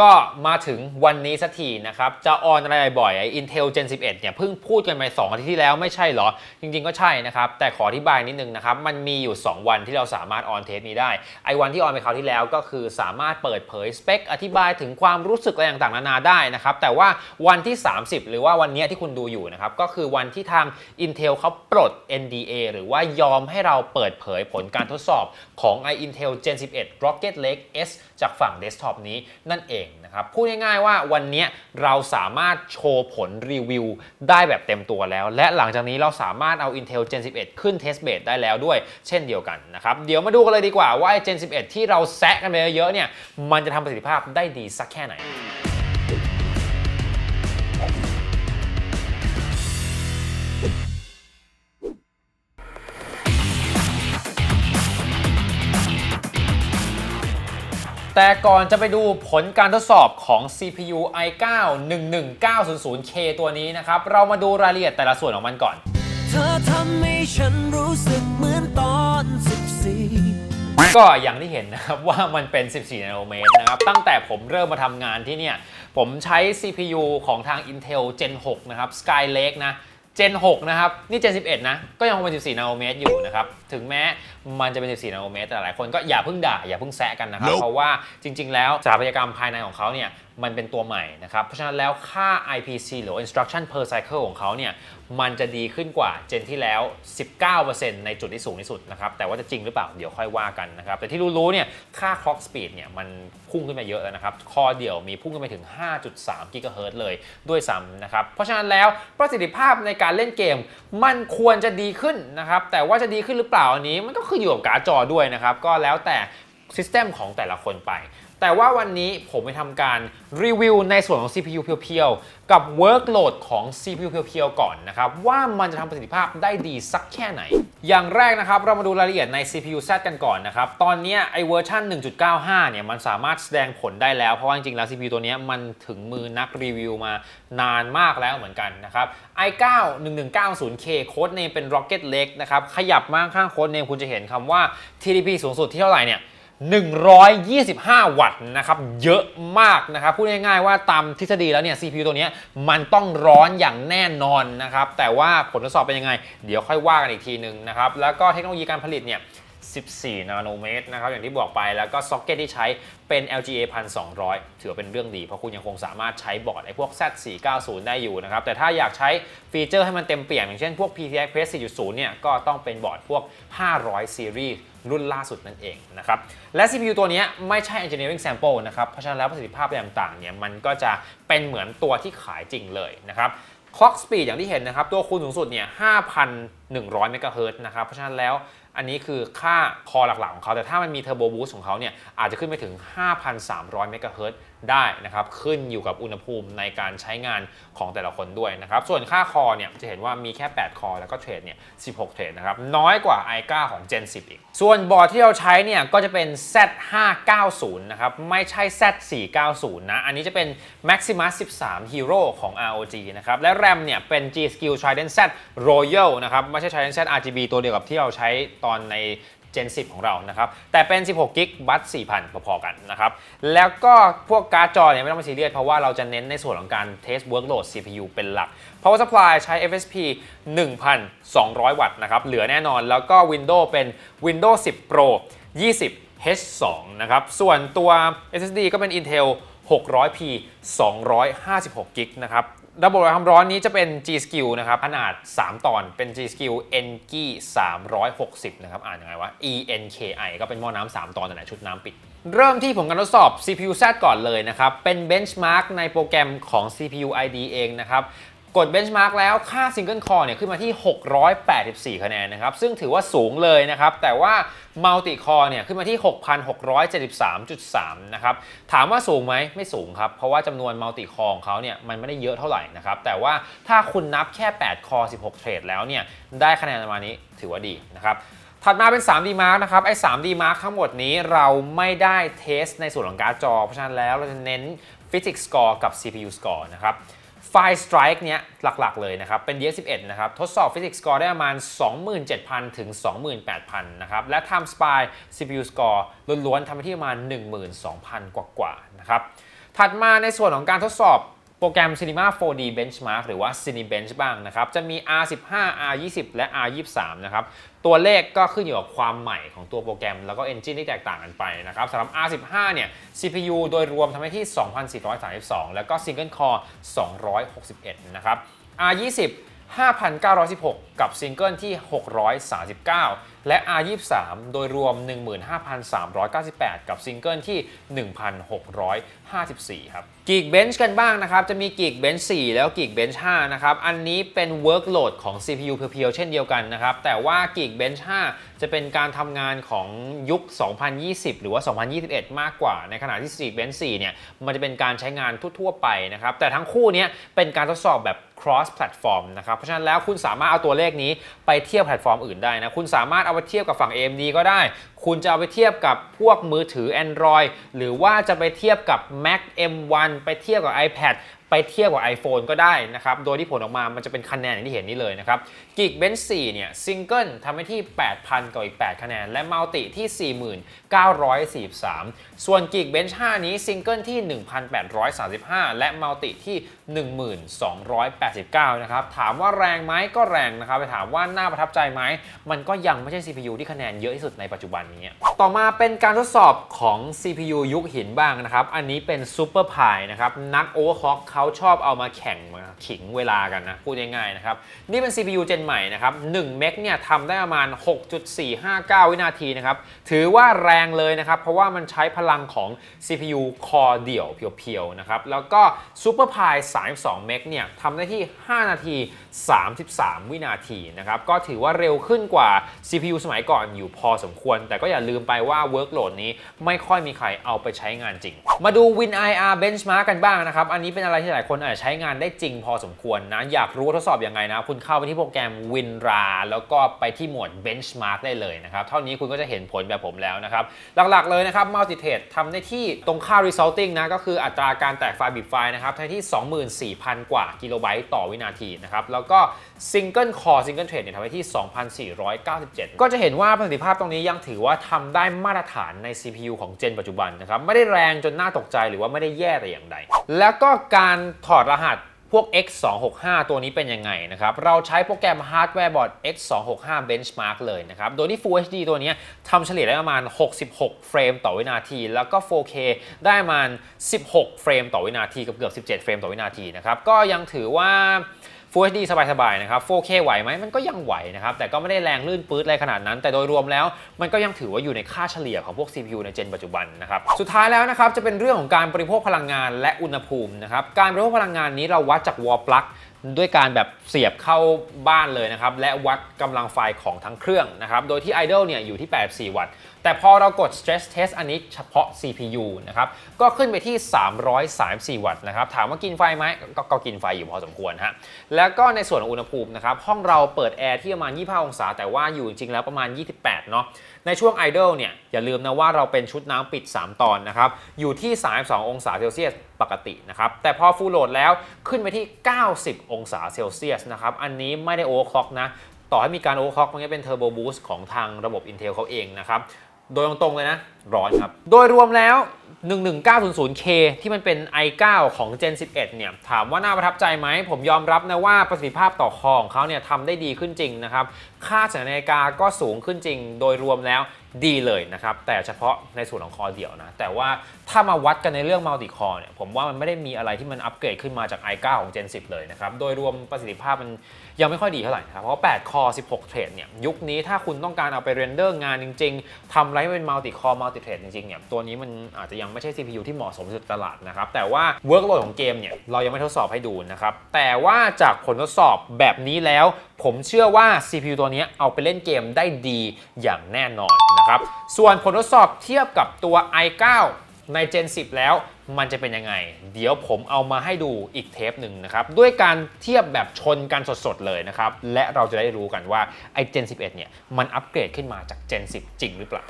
ก็มาถึงวันนี้สักทีนะครับ จะออนอะไรบ่อยไอ้ Intel Gen 11 เนี่ยเพิ่งพูดกันไป2อาทิตย์ที่แล้วไม่ใช่เหรอ จริงๆก็ใช่นะครับ แต่ขออธิบายนิดนึงนะครับ มันมีอยู่ 2 วันที่เราสามารถออนเทปนี้ได้ ไอ้วันที่ออนไปคราวที่แล้วก็คือสามารถเปิดเผยสเปค อธิบายถึงความรู้สึกอะไรต่างๆนานาได้นะครับ แต่ว่าวันที่ 30 หรือว่าวันนี้ที่คุณดูอยู่นะครับ ก็คือวันที่ทาง Intel เขาปลด NDA หรือว่ายอมให้เราเปิดเผยผลการทดสอบของ i Intel Gen 11 Rocket Lake S จากฝั่งเดสก์ท็อปนี้นั่นเองนะครับพูดง่ายๆว่าวันนี้เราสามารถโชว์ผลรีวิวได้แบบเต็มตัวแล้ว และหลังจากนี้เราสามารถเอา Intel Gen 11 ขึ้น Test Bed ได้แล้วด้วย เช่นเดียวกันนะครับเดี๋ยวมาดูกันเลยดีกว่าว่า Gen 11 ที่เราแซะกันไปเยอะๆเนี่ยมันจะทำประสิทธิภาพได้ดีสักแค่ไหน แต่ก่อนจะไปดูผลการทดสอบของ CPU i9 11900K ตัวนี้นะครับ เรามาดูรายละเอียดแต่ละส่วนของมันก่อน เธอทำให้ฉันรู้สึกเหมือนตอน14ก็อย่างที่เห็นนะครับว่ามันเป็น 14 นาโนเมตรนะครับ ตั้งแต่ผมเริ่มมาทำงานที่เนี่ย ผมใช้ CPU ของทาง Intel Gen 6 นะครับ Skylake นะ Gen 6 นะครับ นี่ Gen 11 นะ ก็ยังเป็น 14 นาโนเมตรอยู่นะครับ ถึงแม้มันจะเป็น 14 นาโนเมตรแต่หลายคนก็อย่าเพิ่งด่า อย่าเพิ่งแซะกันนะครับ เพราะว่าจริง ๆ แล้วสถาปัตยกรรมภายในของเขาเนี่ย มันเป็นตัวใหม่นะครับ เพราะฉะนั้นแล้วค่า IPC หรือ instruction per cycle ของเขาเนี่ย มันจะดีขึ้นกว่าเจนที่แล้ว 19%ในจุดที่สูงที่สุดนะครับ แต่ว่าจะจริงหรือเปล่า เดี๋ยวค่อยว่ากันนะครับ แต่ที่รู้ๆ เนี่ย ค่า clock speed เนี่ย มันพุ่งขึ้นมาเยอะแล้วนะครับ คอเดี่ยวมีพุ่งขึ้นไปถึง 5.3กิกะเฮิรตเลยด้วยซ้ำนะครับ เพราะฉะนั้นแล้วประสิทธิภาพในการเล่นเกม มันควรจะดีขึ้นนะครับ แต่ว่าจะดีขึ้นหรือเปล่าอันนี้ มันก็ขึ้นอยู่กับการ์ดจอด้วยนะครับ ก็แล้วแต่ซิสเต็มของแต่ละคนไป แต่ว่าวันนี้ผมไปทำการรีวิวในส่วนของ CPU เพียวๆ กับ workload ของ CPU เพียวๆ ก่อนนะครับ ว่ามันจะทำประสิทธิภาพได้ดีสักแค่ไหน อย่างแรกนะครับ เรามาดูรายละเอียดใน CPU Z กันก่อนนะครับ ตอนนี้ไอเวอร์ชัน1.95 เนี่ย มันสามารถแสดงผลได้แล้ว เพราะว่าจริงๆ แล้ว CPU ตัวนี้มันถึงมือนักรีวิวมานานมากแล้วเหมือนกันนะครับ i9 1190K โค้ดเนมเป็น Rocket Lake นะครับขยับมาข้างโค้ดเนมคุณจะเห็นคำว่า TDP สูงสุดที่เท่าไหร่เนี่ย 125 วัตต์นะครับเยอะมากนะครับพูดง่ายๆว่าตามทฤษฎีแล้วเนี่ย CPU ตัวนี้มันต้องร้อนอย่างแน่นอนนะครับแต่ว่าผลทดสอบเป็นยังไง เดี๋ยวค่อยว่ากันอีกทีหนึ่งนะครับแล้วก็เทคโนโลยีการผลิตเนี่ย 14 นาโนเมตรนะครับอย่างที่บอกไปแล้วก็ซ็อกเก็ตที่ใช้เป็น LGA 1200 ถือเป็นเรื่องดี เพราะคุณยังคงสามารถใช้บอร์ดไอ้พวก Z490 ได้อยู่นะครับ แต่ถ้าอยากใช้ฟีเจอร์ให้มันเต็มเปี่ยมอย่างเช่นพวก PCI Express 4.0 เนี่ย ก็ต้องเป็นบอร์ดพวก 500ซีรีส์รุ่นล่าสุดนั่นเองนะครับ และ CPU ตัวนี้ไม่ใช่ engineering sample นะครับ เพราะฉะนั้นแล้วประสิทธิภาพอะไรต่างๆเนี่ยมันก็จะเป็นเหมือนตัวที่ขายจริงเลยนะครับ clock speed อย่างที่เห็นนะครับ ตัวคูณสูงสุดเนี่ย5,100 เมกะเฮิรตซ์นะครับ เพราะฉะนั้นแล้ว อันนี้คือค่าคอหลักๆของเขา แต่ถ้ามันมีเทอร์โบบูสต์ของเขาเนี่ยอาจจะขึ้นไปถึง 5,300 เมกะเฮิรตซ์ได้นะครับขึ้นอยู่กับอุณหภูมิในการใช้งานของแต่ละคนด้วยนะครับส่วนค่าคอเนี่ยจะเห็นว่ามีแค่ 8 คอ แล้วก็เทรดเนี่ย 16 เทรดนะครับน้อยกว่า i9 ของ Gen 10 อีก ส่วนบอร์ดที่เราใช้เนี่ยก็จะเป็น Z590 นะครับไม่ใช่ Z490 นะอันนี้จะเป็น Maximus 13 Hero ของ ROG นะครับและ RAM เนี่ยเป็น G Skill Trident Z Royal นะครับไม่ใช่ Trident Z RGB ตัวเดียวกับที่เราใช้ตอนใน Gen 10 ของเรานะครับ แต่เป็น 16กิกบัต4,000 พอๆกันนะครับ แล้วก็พวกการ์ดจอเนี่ยไม่ต้องมาซีเรียสเพราะว่าเราจะเน้นในส่วนของการ test workload CPU เป็นหลัก Power supply ใช้ FSP 1,200 วัตต์นะครับ เหลือแน่นอน แล้วก็ Windows เป็น Windows 10 Pro 20 H2 นะครับ ส่วนตัว SSD ก็เป็น Intel 600p 256กิกนะครับระบบความร้อนนี้จะเป็น G Skill นะครับขนาด 3 ตอนเป็น G Skill Enki 360 นะครับ อ่านยังไงวะ ENKI ก็เป็นหม้อน้ำ3ตอนแต่ละชุดน้ำปิด เริ่มที่ผมการทดสอบ CPU Z ก่อนเลยนะครับ เป็น benchmark ในโปรแกรมของ CPU ID เองนะครับ กด benchmark แล้วค่า single core เนี่ยขึ้นมาที่ 684 คะแนนนะครับ ซึ่งถือว่าสูงเลยนะครับ แต่ว่า multi core เนี่ยขึ้นมาที่ 6,673.3 นะครับ ถามว่าสูงไหมไม่สูงครับ เพราะว่าจำนวน multi core ของเขาเนี่ยมันไม่ได้เยอะเท่าไหร่นะครับ แต่ว่าถ้าคุณนับแค่8 core 16 เทรดแล้วเนี่ยได้คะแนนประมาณนี้ถือว่าดีนะครับถัดมาเป็น 3D Mark นะครับ ไอ้ 3D Mark ทั้งหมดนี้เราไม่ได้เทสในส่วนของการ์ดจอ เพราะฉะนั้นแล้วเราจะเน้น Physics Score กับ CPU Score นะครับ ไฟล์ Strike เนี้ยหลักๆเลยนะครับ เป็น DX11 นะครับ ทดสอบฟิสิกส์สกอร์ได้ประมาณ 27,000 ถึง 28,000 นะครับ และ Time Spy CPU Score ล้วนๆทำไปที่ประมาณ 12,000 กว่าๆนะครับ ถัดมาในส่วนของการทดสอบ โปรแกรม Cinema 4D Benchmark หรือว่า Cinebench บ้างนะครับ จะมี R15 R20 และ R23 นะครับ ตัวเลขก็ขึ้นอยู่กับความใหม่ของตัวโปรแกรม แล้วก็ Engine ที่แตกต่างกันไปนะครับสำหรับ R15 เนี่ย CPU โดยรวมทำให้ที่ 2,432 แล้วก็ Single Core 261 นะครับ R20 5,916 กับซิงเกิลที่ 639 และ R23 โดยรวม 15,398 กับซิงเกิลที่ 1,654 ครับ Geekbench กันบ้างนะครับ จะมี Geekbench 4แล้ว Geekbench 5นะครับ อันนี้เป็น workload ของ CPU เพียวๆเช่นเดียวกันนะครับ แต่ว่า Geekbench 5จะเป็นการทำงานของยุค 2020 หรือว่า 2021 มากกว่า ในขณะที่ Geekbench 4เนี่ย มันจะเป็นการใช้งานทั่วๆไปนะครับ แต่ทั้งคู่เนี้ยเป็นการทดสอบแบบ cross platform นะครับ เพราะฉะนั้นแล้วคุณสามารถเอาตัวเลขนี้ไปเทียบแพลตฟอร์มอื่นได้นะ คุณสามารถเอาไปเทียบกับฝั่ง AMD ก็ได้คุณจะเอาไปเทียบกับพวกมือถือ Android หรือว่าจะไปเทียบกับ Mac M1 ไปเทียบกับ iPad ไปเทียบกับ iPhone ก็ได้นะครับ โดยที่ผลออกมามันจะเป็นคะแนนอย่างที่เห็นนี้เลยนะครับ Geekbench 4เนี่ย Single ทำให้ที่ 8,000กับอีก 8 คะแนน และ Multi ที่ 4943 ส่วน Geekbench 5นี้ Single ที่ 1,835 และ Multi ที่ 1289 นะครับ ถามว่าแรงไหมก็แรงนะครับ ไปถามว่าน่าประทับใจไหม มันก็ยังไม่ใช่ CPU ที่คะแนนเยอะที่สุดในปัจจุบันนี้ ต่อมาเป็นการทดสอบของ CPU ยุคหินบ้างนะครับ อันนี้เป็น Super Pi นะครับ นัก Overclock เขาชอบเอามาแข่งมาขิงเวลากันนะ พูดง่ายๆนะครับ นี่เป็น CPU เจนใหม่นะครับ1เมกเนี่ยทำได้ประมาณ 6.459 วินาทีนะครับ ถือว่าแรงเลยนะครับ เพราะว่ามันใช้พลังของ CPU Core เดี่ยวเพียวๆนะครับ แล้วก็ Super Pi 32เมกเนี่ยทำได้ที่ 5 นาที 33 วินาทีนะครับ ก็ถือว่าเร็วขึ้นกว่า CPU สมัยก่อนอยู่พอสมควรแต่ก็อย่าลืมไปว่า workload นี้ไม่ค่อยมีใครเอาไปใช้งานจริง มาดู WinIR Benchmark กันบ้างนะครับ อันนี้เป็นอะไรที่หลายคนอาจจะใช้งานได้จริงพอสมควรนะ อยากรู้ว่าทดสอบยังไงนะ คุณเข้าไปที่โปรแกรม WinRA แล้วก็ไปที่หมวด Benchmark ได้เลยนะครับ เท่านี้คุณก็จะเห็นผลแบบผมแล้วนะครับ หลักๆเลยนะครับ multitrade ทำได้ที่ตรงค่า resulting นะก็คืออัตราการแตกไฟล์บิตไฟล์นะครับที่ 24,000 กว่ากิโลไบต์ต่อวินาทีนะครับแล้วก็ Single Core Single trade เนี่ยทำได้ที่ 2,497 ก็จะเห็นว่าประสิทธิภาพตรงนี้ยังถือว่าว่าทำได้มาตรฐานใน CPU ของเจนปัจจุบันนะครับไม่ได้แรงจนน่าตกใจหรือว่าไม่ได้แย่แต่อย่างใด แล้วก็การถอดรหัสพวก X265 ตัวนี้เป็นยังไงนะครับ เราใช้โปรแกรม Hardware Board X265 Benchmark เลยนะครับ โดยที่ Full HD ตัวนี้ทำเฉลี่ยได้ประมาณ 66 เฟรมต่อวินาที แล้วก็ 4K ได้ประมาณ 16 เฟรมต่อวินาทีกับเกือบ 17 เฟรมต่อวินาทีนะครับ ก็ยังถือว่า Full HD สบายๆนะครับ 4K ไหวไหมมันก็ยังไหวนะครับ แต่ก็ไม่ได้แรงลื่นปื๊ดอะไรขนาดนั้น แต่โดยรวมแล้ว มันก็ยังถือว่าอยู่ในค่าเฉลี่ยของพวก CPU ในเจนปัจจุบันนะครับ สุดท้ายแล้วนะครับจะเป็นเรื่องของการบริโภคพลังงานและอุณหภูมินะครับ การบริโภคพลังงานนี้เราวัดจากวอลปลั๊กด้วยการแบบเสียบเข้าบ้านเลยนะครับ และวัดกำลังไฟของทั้งเครื่องนะครับ โดยที่ Idle เนี่ยอยู่ที่ 84 วัตต์แต่พอเรากด stress test อันนี้เฉพาะ CPU นะครับ ก็ขึ้นไปที่ 334 วัตต์นะครับ ถามว่ากินไฟไหมกก็กินไฟอยู่พอสมควรฮะ แล้วก็ในส่วนของอุณหภูมินะครับ ห้องเราเปิดแอร์ที่ประมาณ 25 องศา แต่ว่าอยู่จริงๆแล้วประมาณ 28 เนาะ ในช่วง idle เนี่ย อย่าลืมนะว่าเราเป็นชุดน้ำปิด 3 ตอนนะครับ อยู่ที่ 32 องศาเซลเซียสปกตินะครับ แต่พอ full load แล้วขึ้นไปที่ 90 องศาเซลเซียสนะครับ อันนี้ไม่ได้ overclock นะ ต่อให้มีการ overclock มันก็เป็น turbo boost ของทางระบบ Intel เขาเองนะครับ โดยตรงๆเลยนะ ร้อนครับ โดยรวมแล้ว 11900K ที่มันเป็น i9 ของ Gen 11 เนี่ย ถามว่าน่าประทับใจไหม ผมยอมรับนะว่าประสิทธิภาพต่อคอของเขาเนี่ยทำได้ดีขึ้นจริงนะครับ ค่าสัญญาณนาฬิกาก็สูงขึ้นจริง โดยรวมแล้วดีเลยนะครับ แต่เฉพาะในส่วนของคอเดี่ยวนะ แต่ว่าถ้ามาวัดกันในเรื่องมัลติคอเนี่ย ผมว่ามันไม่ได้มีอะไรที่มันอัปเกรดขึ้นมาจาก i9 ของ Gen 10 เลยนะครับ โดยรวมประสิทธิภาพมันยังไม่ค่อยดีเท่าไหร่นะครับ เพราะ 8 คอ 16 เทรดเนี่ย ยุคนี้ถ้าคุณต้องการเอาไปเรนเดอร์งานจริง ๆทำอะไรให้เป็นมัลติคอมัลติเทรดจริงๆเนี่ยตัวนี้มันอาจจะยังไม่ใช่ CPU ที่เหมาะสมสุดตลาดนะครับแต่ว่า workload ของเกมเนี่ยเรายังไม่ทดสอบให้ดูนะครับแต่ว่าจากผลทดสอบแบบนี้แล้ว ผมเชื่อว่า CPU ตัวนี้เอาไปเล่นเกมได้ดีอย่างแน่นอนนะครับส่วนผลทดสอบเทียบกับตัว i9 ใน Gen 10 แล้วมันจะเป็นยังไง เดี๋ยวผมเอามาให้ดูอีกเทปหนึ่งนะครับ ด้วยการเทียบแบบชนกันสดๆ เลยนะครับ และเราจะได้รู้กันว่าไอ้ Gen 11 เนี่ย มันอัปเกรดขึ้นมาจาก Gen 10 จริงหรือเปล่า